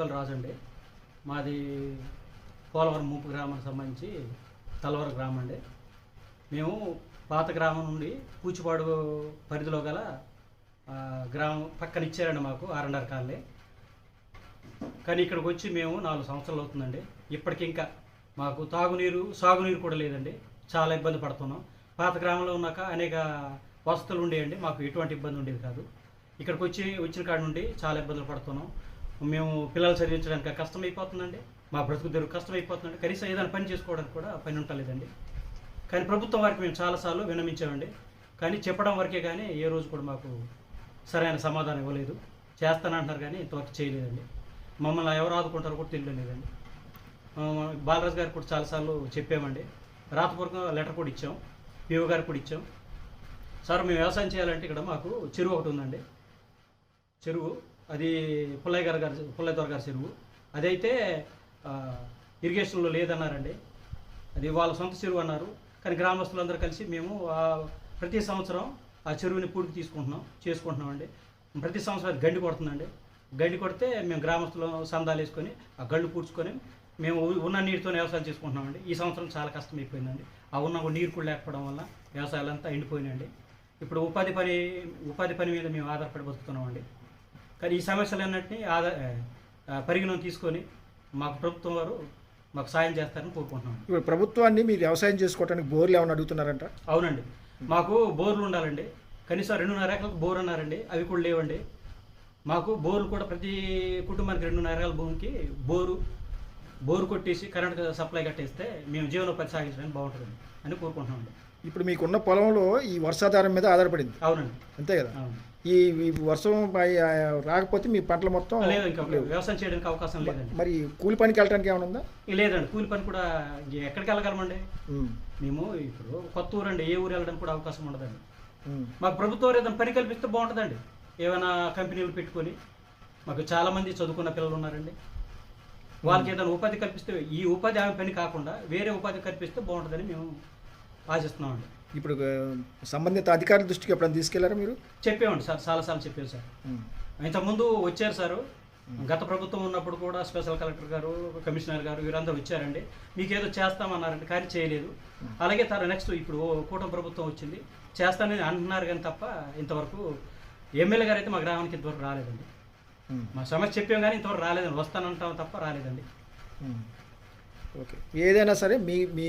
రాజు అండి మాది పోలవరం ముంపు గ్రామానికి సంబంధించి తలవర గ్రామం అండి. మేము పాత గ్రామం నుండి పూచిపాడు పరిధిలో గల గ్రామం పక్కన ఇచ్చారండి మాకు ఆర్ఎండ్ఆర్ కాలనీ. కానీ ఇక్కడికి వచ్చి మేము నాలుగు సంవత్సరాలు అవుతుందండి. ఇప్పటికి ఇంకా మాకు తాగునీరు సాగునీరు కూడా లేదండి. చాలా ఇబ్బంది పడుతున్నాం. పాత గ్రామంలో ఉన్నాక అనేక వసతులు ఉండేయండి. మాకు ఎటువంటి ఇబ్బంది ఉండేది కాదు. ఇక్కడికి వచ్చి వచ్చిన కాడ నుండి చాలా ఇబ్బందులు పడుతున్నాం. మేము పిల్లలు చదివించడానికి కష్టం అయిపోతుందండి మా బ్రతుకు దగ్గర కష్టం అయిపోతుందండి కనీసం ఏదైనా పని చేసుకోవడానికి కూడా పని ఉండలేదండి కానీ ప్రభుత్వం వారికి మేము చాలాసార్లు విన్నమించామండి కానీ చెప్పడం వరకే కానీ ఏ రోజు కూడా మాకు సరైన సమాధానం ఇవ్వలేదు. చేస్తానంటున్నారు కానీ ఇంతవరకు చేయలేదండి. మమ్మల్ని ఎవరు ఆదుకుంటారో కూడా తెలియలేదండి బాలరాజు గారికి కూడా చాలాసార్లు చెప్పామండి. రాతపూర్వకంగా లెటర్ కూడా ఇచ్చాం. పిఓ గారికి కూడా ఇచ్చాం. సార్ మేము వ్యవసాయం చేయాలంటే ఇక్కడ మాకు చెరువు ఒకటి ఉందండి. చెరువు. అది పుల్లయ్య గారు గారి పుల్లయ్య దొర గారి చెరువు. అదైతే ఇరిగేషన్లో లేదన్నారండి. అది వాళ్ళ సొంత చెరువు అన్నారు. కానీ గ్రామస్తులందరూ కలిసి మేము ప్రతి సంవత్సరం ఆ చెరువుని పూర్తి తీసుకుంటున్నాం చేసుకుంటున్నామండి. ప్రతి సంవత్సరం అది గండి కొడుతుందండి. గండి కొడితే మేము గ్రామస్తులు సందాలు వేసుకొని ఆ గళ్ళు పూడ్చుకొని మేము ఉన్న నీటితో వ్యవసాయం చేసుకుంటున్నామండి. ఈ సంవత్సరం చాలా కష్టం అయిపోయిందండి. ఆ ఉన్న నీరు కూడా లేకపోవడం వల్ల వ్యవసాయాలంతా ఎండిపోయినాయండి. ఇప్పుడు ఉపాధి పని ఉపాధి పని మీద మేము ఆధారపడి బతుకుతున్నామండి. కానీ ఈ సమస్యలన్నింటినీ ఆధార ఆ, పరిగణన తీసుకొని మాకు ప్రభుత్వం వారు మాకు సాయం చేస్తారని కోరుకుంటున్నాం. ఇప్పుడు ప్రభుత్వాన్ని మీరు వ్యవసాయం చేసుకోవడానికి బోర్లు ఏమైనా అడుగుతున్నారంట? అవునండి. మాకు బోర్లు ఉండాలండి. కనీసం రెండున్నర ఎకరాలకు బోర్ అన్నారండి. అవి కూడా లేవండి. మాకు బోర్లు కూడా ప్రతి కుటుంబానికి రెండున్నర ఎకరాల భూమికి బోరు బోరు కొట్టేసి కరెంట్ సప్లై కట్టేస్తే మేము జీవనోపాధి సాగించడానికి బాగుంటుందండి అని కోరుకుంటున్నామండి. ఇప్పుడు మీకున్న పొలంలో ఈ వర్షాధారం మీద ఆధారపడింది. అవునండి. అంతే కదా? అవును. ఈ వర్షం రాకపోతే మీ పంటలు మొత్తం లేదు ఇంకా వ్యవసాయం చేయడానికి అవకాశం లేదండి. మరి కూలి పనికి వెళ్ళడానికి ఏమైనా ఉందా? లేదండి కూలి పని కూడా ఎక్కడికి వెళ్ళగలమండి? మేము ఇప్పుడు కొత్త ఊరండి ఏ ఊరు వెళ్ళడానికి కూడా అవకాశం ఉండదండి. మాకు ప్రభుత్వం ఏదైనా పని కల్పిస్తే బాగుంటుందండి. ఏమైనా కంపెనీలు పెట్టుకొని మాకు చాలా మంది చదువుకున్న పిల్లలు ఉన్నారండి. వాళ్ళకి ఏదైనా ఉపాధి కల్పిస్తే ఈ ఉపాధి ఆమె పని కాకుండా వేరే ఉపాధి కల్పిస్తే బాగుంటుందని మేము ఆశిస్తున్నామండి. ఇప్పుడు సంబంధిత అధికారుల దృష్టికి ఎప్పుడైనా తీసుకెళ్ళారా మీరు? చెప్పామండి సార్ చాలాసార్లు చెప్పారు సార్. ఇంతకుముందు వచ్చారు సారు. గత ప్రభుత్వం ఉన్నప్పుడు కూడా స్పెషల్ కలెక్టర్ గారు కమిషనర్ గారు వీరందరూ వచ్చారండి. మీకు ఏదో చేస్తామన్నారండి కానీ చేయలేదు. అలాగే తన నెక్స్ట్ ఇప్పుడు కూటమి ప్రభుత్వం వచ్చింది. చేస్తానని అంటున్నారు కానీ తప్ప ఇంతవరకు ఎమ్మెల్యే గారు అయితే మా గ్రామానికి ఇంతవరకు రాలేదండి. మా సమస్య చెప్పాం కానీ ఇంతవరకు రాలేదండి. వస్తానంటాం తప్ప రాలేదండి. ఓకే. ఏదైనా సరే మీ మీ